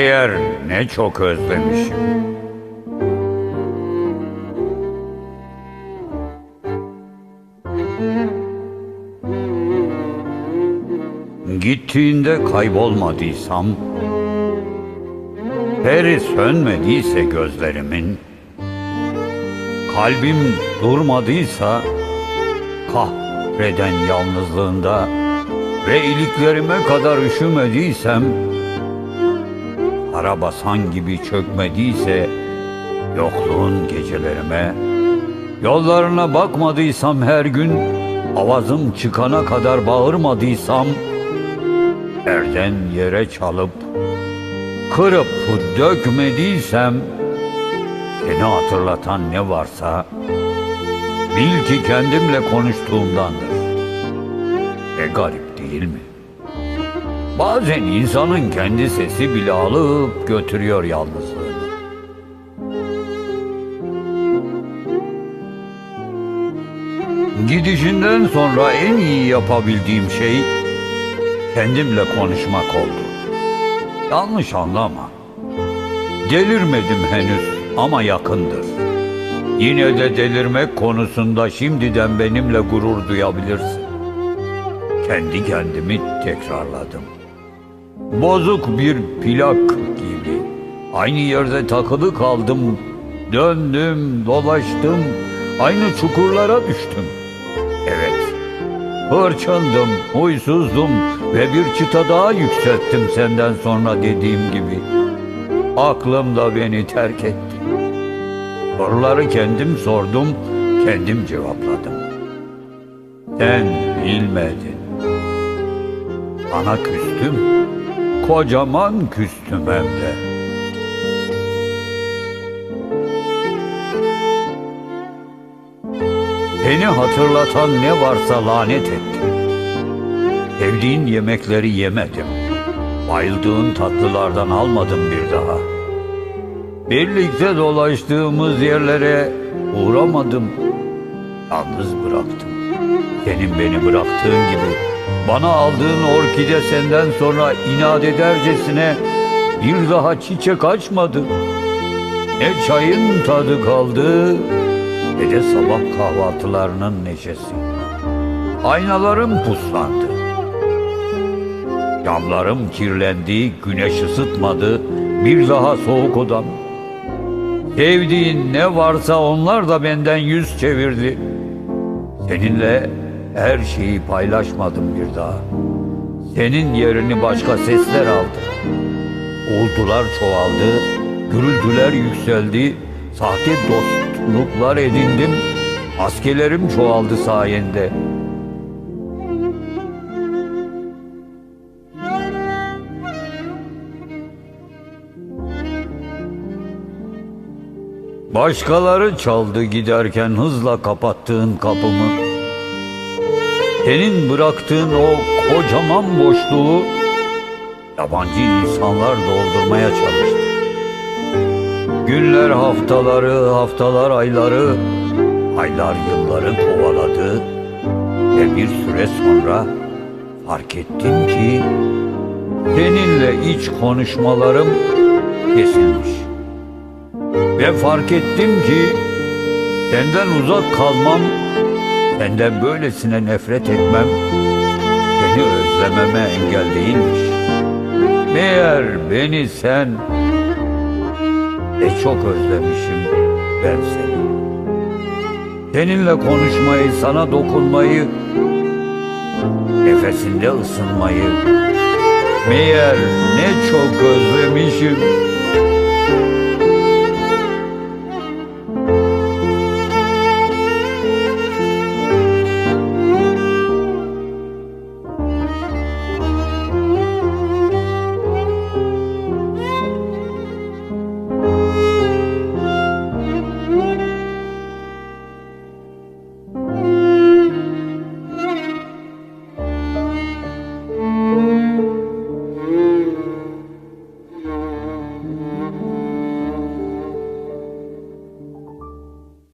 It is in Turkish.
Meğer ne çok özlemişim. Gittiğinde kaybolmadıysam, peri sönmediyse gözlerimin, kalbim durmadıysa, kahreden yalnızlığında ve iliklerime kadar üşümediysem, para basan gibi çökmediyse yokluğun gecelerime, yollarına bakmadıysam her gün, avazım çıkana kadar bağırmadıysam, yerden yere çalıp, kırıp dökmediysem, seni hatırlatan ne varsa, bil ki kendimle konuştuğumdandır. E garip değil mi? Bazen insanın kendi sesi bile alıp götürüyor yalnızlığını. Gidişinden sonra en iyi yapabildiğim şey kendimle konuşmak oldu. Yanlış anlama. Delirmedim henüz ama yakındır. Yine de delirmek konusunda şimdiden benimle gurur duyabilirsin. Kendi kendimi tekrarladım. Bozuk bir plak gibi. Aynı yerde takılı kaldım. Döndüm, dolaştım. Aynı çukurlara düştüm. Evet. Hırçındım, huysuzdum ve bir çıta daha yükselttim senden sonra dediğim gibi. Aklım da beni terk etti. Soruları kendim sordum, kendim cevapladım. Sen bilmedin. Sana küstüm, kocaman küstüm hem de. Seni hatırlatan ne varsa lanet ettim. Sevdiğin yemekleri yemedim. Bayıldığın tatlılardan almadım bir daha. Birlikte dolaştığımız yerlere uğramadım. Yalnız bıraktım. Senin beni bıraktığın gibi bana aldığın orkide senden sonra inat edercesine bir daha çiçek açmadı. Ne çayın tadı kaldı ne de sabah kahvaltılarının neşesi. Aynalarım puslandı. Camlarım kirlendi, güneş ısıtmadı, bir daha soğuk odam. Sevdiğin ne varsa onlar da benden yüz çevirdi. Seninle her şeyi paylaşmadım bir daha. Senin yerini başka sesler aldı. Uğultular çoğaldı, gürültüler yükseldi, sahte dostluklar edindim, askelerim çoğaldı sayende. Başkaları çaldı giderken hızla kapattığın kapımı. Senin bıraktığın o kocaman boşluğu yabancı insanlar doldurmaya çalıştı. Günler haftaları, haftalar ayları, aylar yılları kovaladı ve bir süre sonra fark ettim ki seninle iç konuşmalarım kesilmiş. Ve fark ettim ki senden uzak kalmam, senden böylesine nefret etmem, seni özlememe engel değilmiş. Meğer beni sen ne çok özlemişim ben seni. Seninle konuşmayı, sana dokunmayı, nefesinde ısınmayı, meğer ne çok özlemişim.